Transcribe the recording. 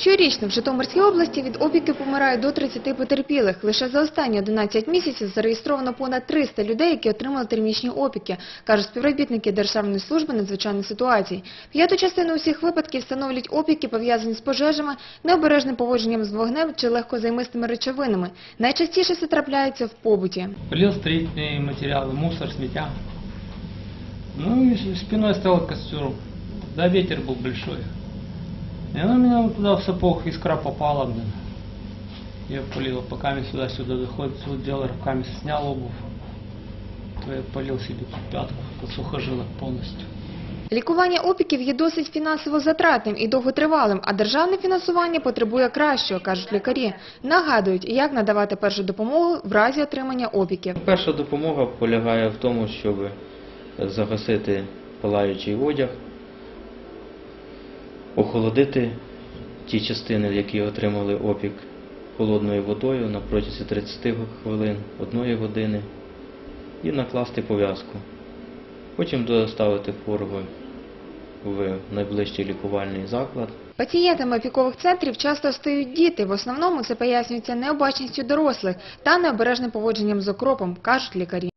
Щорічно в Житомирській області від опіки помирає до 30 потерпілих. Лише за останні 11 місяців зареєстровано понад 300 людей, які отримали термічні опіки, кажуть співробітники Державної служби надзвичайних ситуацій. П'яту частину усіх випадків становлять опіки, пов'язані з пожежами, необережним поводженням з вогнем чи легкозаймистими речовинами. Найчастіше це трапляється в побуті. Полил строительные материалы, мусор, сметя. Ну и спиной стоял к костеру. Да, ветер был большой. И она меня вот туда в сапог искра попала, блин. Я полил, пока мне сюда-сюда доходит, все дело руками снял обувь. То я полил себе тут пятку, под сухожилок полностью. Лікування опіків є досить фінансово затратним і довготривалим, а державне фінансування потребує кращого, кажуть лікарі. Нагадують, як надавати першу допомогу в разі отримання опіків. Перша допомога полягає в тому, щоб загасити палаючий одяг, охолодити ті частини, які отримали опік холодною водою на протязі 30 хвилин, 1 години і накласти пов'язку. Потім доставити хворого в найближчий лікувальний заклад. Пацієнтами опікових центрів часто стають діти. В основному це пояснюється необачністю дорослих та необережним поводженням з окропом, кажуть лікарі.